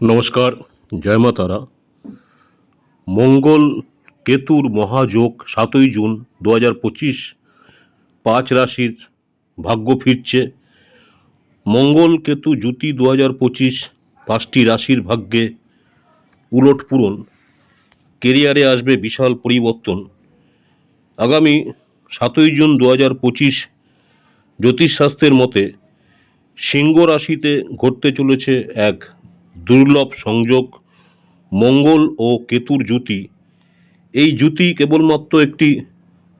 নমস্কার, জয় মা তারা। মঙ্গল কেতুর মহাযোগ সাতই জুন দু হাজার পঁচিশ, পাঁচ রাশির ভাগ্য ফিরছে। মঙ্গল কেতু জ্যোতি দু হাজার পঁচিশ, পাঁচটি রাশির ভাগ্যে উলট পূরণ কেরিয়ারে আসবে বিশাল পরিবর্তন। আগামী সাতই জুন দু হাজার পঁচিশ, জ্যোতিষশাস্ত্রের মতে সিংহ রাশিতে ঘটতে চলেছে এক দুর্লভ সংযোগ, মঙ্গল ও কেতুর জুতি এই জুতি কেবলমাত্র একটি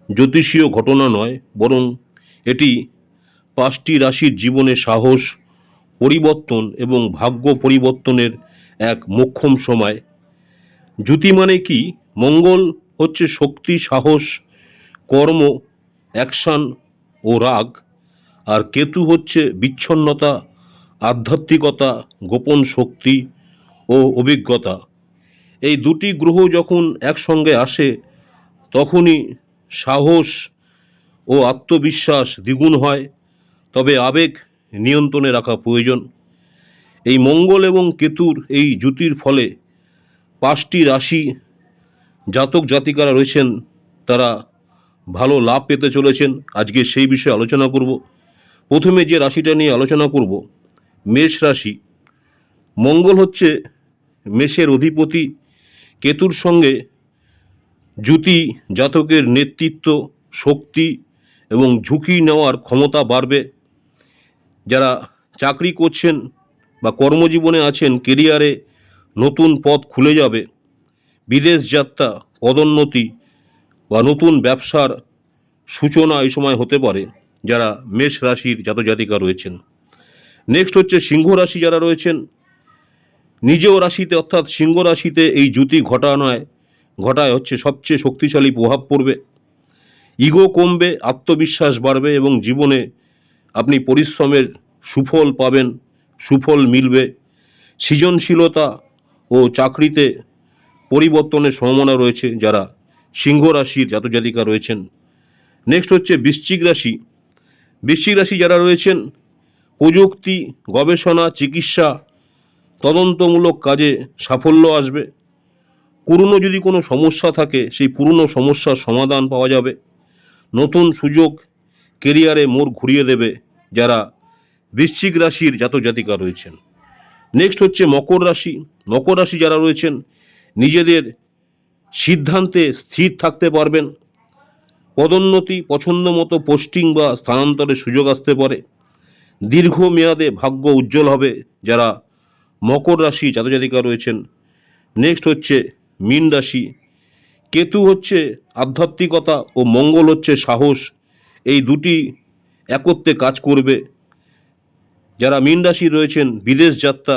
জ্যোতিষীয় ঘটনা নয়, বরং এটি পাঁচটি রাশির জীবনে সাহস, পরিবর্তন এবং ভাগ্য পরিবর্তনের এক মোক্ষম সময়। জুতি মানে কি? মঙ্গল হচ্ছে শক্তি, সাহস, কর্ম, অ্যাকশন ও রাগ, আর কেতু হচ্ছে বিচ্ছন্নতা আধ্যাত্মিকতা, গোপন শক্তি ও অভিজ্ঞতা এই দুটি গ্রহ যখন একসঙ্গে আসে, তখনই সাহস ও আত্মবিশ্বাস দ্বিগুণ হয়, তবে আবেগ নিয়ন্ত্রণে রাখা প্রয়োজন। এই মঙ্গল এবং কেতুর এই জুতির ফলে পাঁচটি রাশি জাতক জাতিকারা রয়েছেন, তারা ভালো লাভ পেতে চলেছেন। আজকে সেই বিষয়ে আলোচনা করব। প্রথমে যে রাশিটা নিয়ে আলোচনা করব মেষ রাশি। মঙ্গল হচ্ছে মেষের অধিপতি, কেতুর সঙ্গে জুতি জাতকের নেতৃত্ব, শক্তি এবং ঝুঁকি নেওয়ার ক্ষমতা বাড়বে। যারা চাকরি করছেন বা কর্মজীবনে আছেন, কেরিয়ারে নতুন পথ খুলে যাবে। বিদেশ যাত্রা, পদোন্নতি বা নতুন ব্যবসার সূচনা এই সময় হতে পারে, যারা মেষ রাশির জাতজাতিকা রয়েছেন। নেক্সট হচ্ছে সিংহ রাশি যারা রয়েছেন। নিজেও রাশিতে, অর্থাৎ সিংহ রাশিতে এই জ্যোতি ঘটানোয়, ঘটায় হচ্ছে সবচেয়ে শক্তিশালী প্রভাব পড়বে। ইগো কমবে, আত্মবিশ্বাস বাড়বে এবং জীবনে আপনি পরিশ্রমের সুফল পাবেন, সুফল মিলবে। সৃজনশীলতা ও চাকরিতে পরিবর্তনের সম্ভাবনা রয়েছে যারা সিংহ রাশির জাতজাতিকা রয়েছেন। নেক্সট হচ্ছে বৃশ্চিক রাশি। বৃশ্চিক রাশি যারা রয়েছেন প্রযুক্তি, গবেষণা, চিকিৎসা তদন্তমূলক কাজে সাফল্য আসবে। পুরনো যদি কোনো সমস্যা থাকে, সেই পুরনো সমস্যার সমাধান পাওয়া যাবে। নতুন সুযোগ কেরিয়ারে মোড় ঘুরিয়ে দেবে যারা বৃশ্চিক রাশির জাতজাতিকা রয়েছেন। নেক্সট হচ্ছে মকর রাশি। মকর রাশি যারা রয়েছেন, নিজেদের সিদ্ধান্তে স্থির থাকতে পারবেন। পদোন্নতি পছন্দ মতো পোস্টিং বা স্থানান্তরের সুযোগ আসতে পারে। দীর্ঘমেয়াদে ভাগ্য উজ্জ্বল হবে যারা মকর রাশি জাতজাতিকা রয়েছেন। নেক্সট হচ্ছে মীন রাশি। কেতু হচ্ছে আধ্যাত্মিকতা ও মঙ্গল হচ্ছে সাহস। এই দুটি একত্রে কাজ করবে। যারা মীন রাশি রয়েছেন, বিদেশ যাত্রা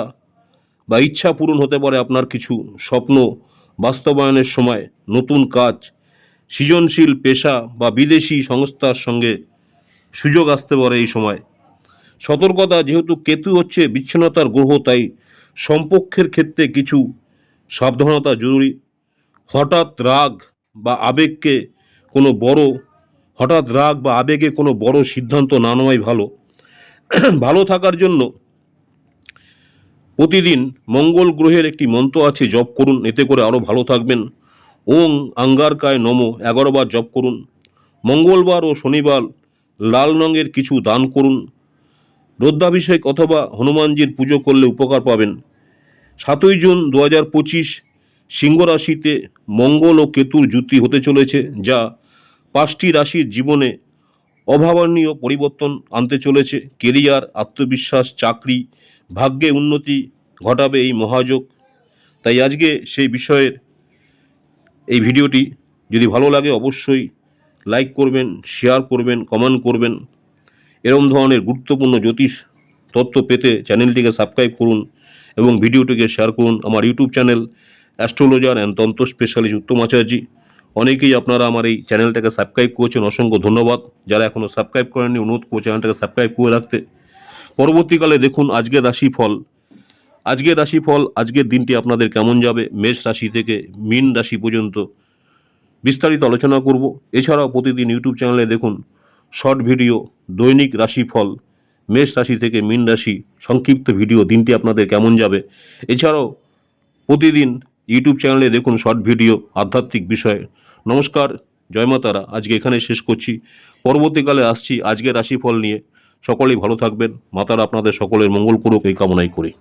বা ইচ্ছা পূরণ হতে পারে আপনার কিছু স্বপ্ন বাস্তবায়নের সময়, নতুন কাজ, সৃজনশীল পেশা বা বিদেশি সংস্থার সঙ্গে সুযোগ আসতে পারে এই সময়। সতর্কতা যেহেতু কেতু হচ্ছে বিচ্ছিন্নতার গ্রহ, তাই সম্পর্কের ক্ষেত্রে কিছু সাবধানতা জরুরি। হঠাৎ রাগ বা আবেগকে কোনো বড়, হঠাৎ রাগ বা আবেগে কোনো বড় সিদ্ধান্ত না নেওয়াই ভালো। ভালো থাকার জন্য প্রতিদিন মঙ্গল গ্রহের একটি মন্ত্র আছে, জপ করুন, এতে করে আরও ভালো থাকবেন। ওং আঙ্গারকায় নম, এগারো বার জপ করুন। মঙ্গলবার ও শনিবার লাল রঙের কিছু দান করুন। রুদ্রাভিষেক অথবা হনুমানজির পুজো করলে উপকার পাবেন। সাতই জুন দু হাজার পঁচিশ সিংহ রাশিতে মঙ্গল ও কেতুর জুতি হতে চলেছে, যা পাঁচটি রাশির জীবনে অভাবনীয় পরিবর্তন আনতে চলেছে। কেরিয়ার, আত্মবিশ্বাস, চাকরি, ভাগ্যে উন্নতি ঘটাবে এই মহাযোগ। তাই আজকে সেই বিষয়ের এই ভিডিওটি যদি ভালো লাগে অবশ্যই লাইক করবেন, শেয়ার করবেন, কমেন্ট করবেন। এরম ধরনের গুরুত্বপূর্ণ জ্যোতিষ তথ্য পেতে চ্যানেলটিকে সাবস্ক্রাইব করুন এবং ভিডিওটিকে শেয়ার করুন। আমার YouTube channel astrologer and tantra specialist Uttam Acharya. অনেকেই আপনারা আমার এই চ্যানেলটাকে সাবস্ক্রাইব করেছেন। অসংখ্য ধন্যবাদ। যারা এখনও সাবস্ক্রাইব করেননি, অনুরোধ করব চ্যানেলটাকে সাবস্ক্রাইব করে রাখতে। পরবর্তীকালে দেখুন আজকের রাশিফল। আজকের রাশিফল, আজকের দিনটি আপনাদের কেমন যাবে? মেষ রাশি থেকে মীন রাশি পর্যন্ত বিস্তারিত আলোচনা করব। এছাড়াও প্রতিদিন ইউটিউব চ্যানেলে দেখুন শর্ট ভিডিও, দৈনিক রাশিফল, মেষ রাশি থেকে মীন রাশি, সংক্ষিপ্ত ভিডিও, দিনটি আপনাদের কেমন যাবে? এছাড়াও প্রতিদিন ইউটিউব চ্যানেলে দেখুন শর্ট ভিডিও, আধ্যাত্মিক বিষয়ে। নমস্কার, জয় মা আজকে এখানে শেষ করছি। পরবর্তীকালে আসছি আজকের রাশিফল নিয়ে। সকলেই ভালো থাকবেন। মাতারা আপনাদের সকলের মঙ্গল করুক, এই কামনাই করি।